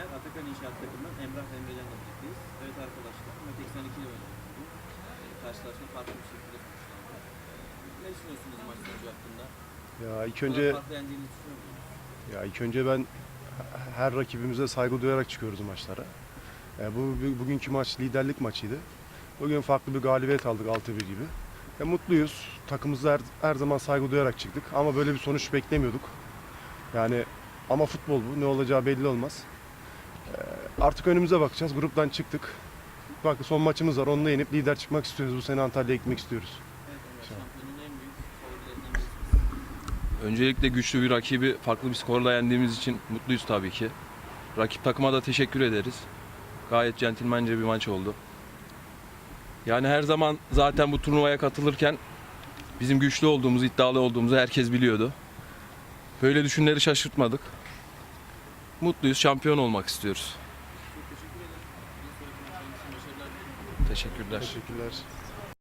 günler. Atakan İnşaat takımından Emrah ve Emrecan'la birlikteyiz. Evet arkadaşlar, Mehmet 82 ile oynadık bugün. Karşılaşma farklı bir şekilde sonuçlandı. Ee, Ne düşünüyorsunuz maç sonucu hakkında? Ya ilk önce farklı yendiğinizi düşünüyor musunuz? ya ilk önce ben her rakibimize saygı duyarak çıkıyoruz maçlara. E, bu bu- bugünkü maç liderlik maçıydı. Bugün farklı bir galibiyet aldık 6-1 gibi. E, mutluyuz. Takımımıza her, her zaman saygı duyarak çıktık ama böyle bir sonuç beklemiyorduk. Yani ama futbol bu. Ne olacağı belli olmaz. Artık önümüze bakacağız. Gruptan çıktık. Bak son maçımız var. Onunla yenip lider çıkmak istiyoruz. Bu sene Antalya'ya gitmek istiyoruz. Öncelikle güçlü bir rakibi farklı bir skorla yendiğimiz için mutluyuz tabii ki. Rakip takıma da teşekkür ederiz. Gayet centilmence bir maç oldu. Yani her zaman zaten bu turnuvaya katılırken bizim güçlü olduğumuzu, iddialı olduğumuzu herkes biliyordu. Böyle düşünleri şaşırtmadık. Mutluyuz, şampiyon olmak istiyoruz. Teşekkürler. Teşekkürler.